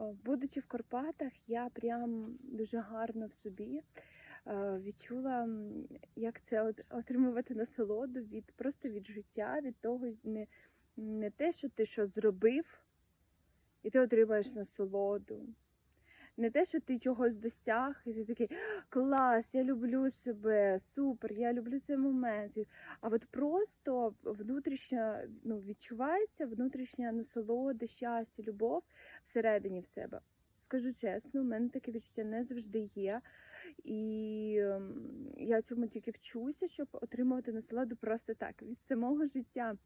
О, Будучи в Карпатах, я прям дуже гарно в собі е, відчула, як це отримувати насолоду від просто від життя, від того не, не те, що ти що зробив, і ти отримаєш насолоду. Не те, що ти чогось досяг, і ти такий клас, я люблю себе, супер, я люблю цей момент. А от просто внутрішня ну, відчувається внутрішня насолода, щастя, любов всередині в себе. Скажу чесно, у мене таке відчуття не завжди є. І ем, я цьому тільки вчуся, щоб отримувати насолоду просто так від самого життя.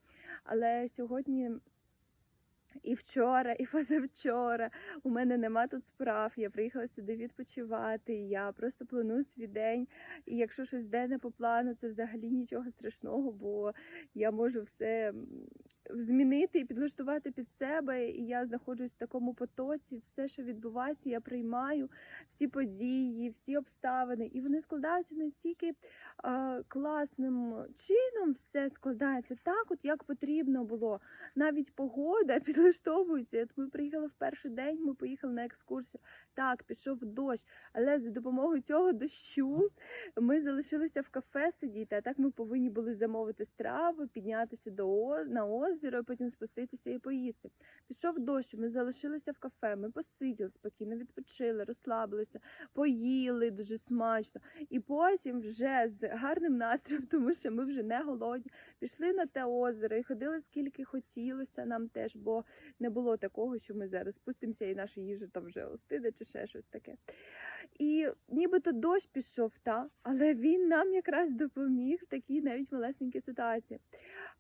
Але сьогодні і вчора, і позавчора у мене нема тут справ. Я приїхала сюди відпочивати. Я просто планую свій день. І якщо щось йде не по плану, це взагалі нічого страшного, бо я можу все змінити і підлаштувати під себе. І я знаходжусь в такому потоці. Все, що відбувається, я приймаю всі події, всі обставини, і вони складаються настільки а, класним чином. Все складається так, от як потрібно було. Навіть погода підлаштовується. От ми приїхали в перший день. Ми поїхали на екскурсію. Так, пішов дощ, але за допомогою цього дощу ми залишилися в кафе сидіти. А так ми повинні були замовити страву, піднятися до на озеро, потім спуститися і поїсти. Пішов дощ, ми залишилися в кафе. Ми посиділи спокійно, відпочили, розслабилися, поїли дуже смачно. І потім вже з гарним настроєм, тому що ми вже не голодні, пішли на те озеро і ходили скільки хотілося нам теж, бо не було такого, що ми зараз спустимося і наша їжа там вже остиде чи ще щось таке. І нібито дощ пішов, та, але він нам якраз допоміг в такій навіть малесенькій ситуації.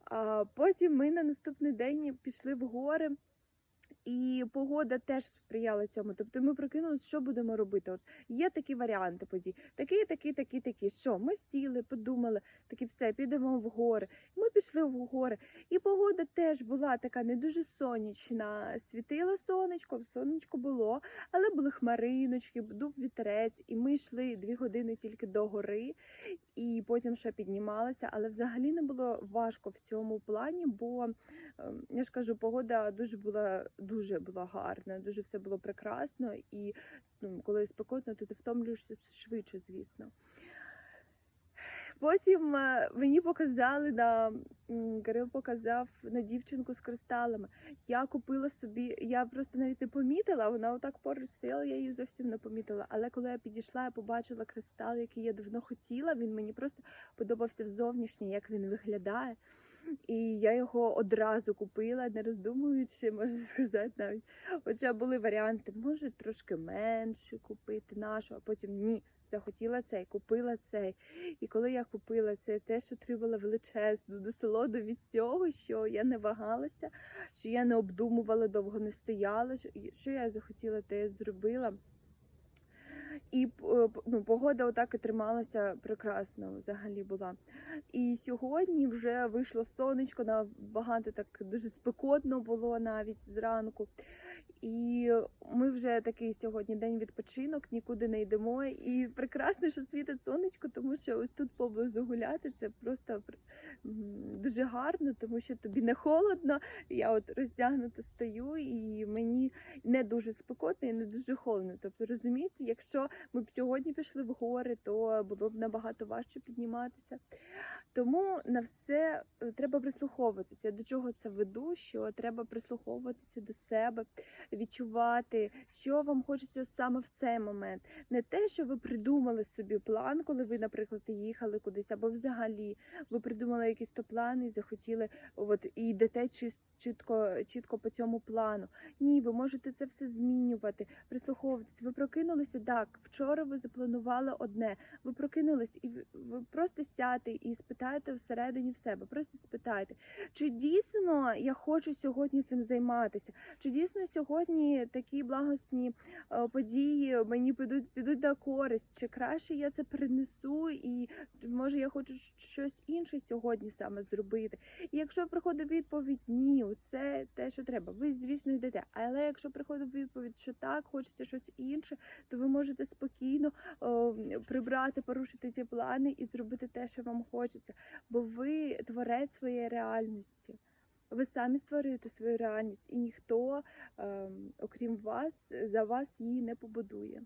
А потім ми на наступний день пішли в гори. І погода теж сприяла цьому. Тобто ми прокинулися, що будемо робити. От є такі варіанти подій. Такий, такий, такий, такий. Що? Ми сіли, подумали, такі все, підемо в гори. Ми пішли в гори. І погода теж була така не дуже сонячна. Світило сонечко, сонечко було, але були хмариночки, дув вітерець, і ми йшли дві години тільки до гори, і потім ще піднімалися. Але взагалі не було важко в цьому плані, бо ем, я ж кажу, погода дуже була дуже була гарна, дуже все було прекрасно, і ну, коли спекотно, то ти втомлюєшся швидше, звісно. Потім е, мені показали на Кирил показав на дівчинку з кристалами. Я купила собі, я просто навіть не помітила, вона отак поруч стояла, я її зовсім не помітила. Але коли я підійшла, я побачила кристал, який я давно хотіла. Він мені просто подобався зовнішній, як він виглядає. І я його одразу купила, не роздумуючи, можна сказати навіть. Хоча були варіанти, може трошки менше купити нашу, а потім ні. Захотіла цей, купила цей. І коли я купила це, теж отримала величезну насолоду від цього, що я не вагалася, що я не обдумувала, довго не стояла. Що я захотіла, те я зробила. І е, ну, погода отак і трималася прекрасно взагалі була. І сьогодні вже вийшло сонечко, набагато так дуже спекотно було навіть зранку. Такий сьогодні день відпочинок, нікуди не йдемо. І прекрасно, що світить сонечко, тому що ось тут поблизу гуляти це просто дуже гарно, тому що тобі не холодно. Я от роздягнута стою, і мені не дуже спекотно і не дуже холодно. Тобто, розумієте, якщо ми б сьогодні пішли в гори, то було б набагато важче підніматися. Тому на все е, треба прислуховуватися. До чого це веду? Що треба прислуховуватися до себе, відчувати, що вам хочеться саме в цей момент. Не те, що ви придумали собі план, коли ви, наприклад, їхали кудись, або взагалі ви придумали якийсь то план і захотіли, от і йдете чис- чітко, чітко по цьому плану. Ні, ви можете це все змінювати, прислуховуватись. Ви прокинулися так. Вчора ви запланували одне. Ви прокинулись, і ви- просто сядьте і спитаєте всередині в себе. Просто спитайте, чи дійсно я хочу сьогодні цим займатися? Чи дійсно сьогодні такі благосні е, події мені підуть підуть на користь? Чи краще я це принесу, і може я хочу щось інше сьогодні саме зробити? І якщо приходить відповідь ні, це те, що треба. Ви, звісно, йдете. Але якщо приходить відповідь, що так, хочеться щось інше, то ви можете спокійно о, прибрати, порушити ці плани і зробити те, що вам хочеться. Бо ви творець своєї реальності. Ви самі створюєте свою реальність, і ніхто, ем, окрім вас, за вас її не побудує.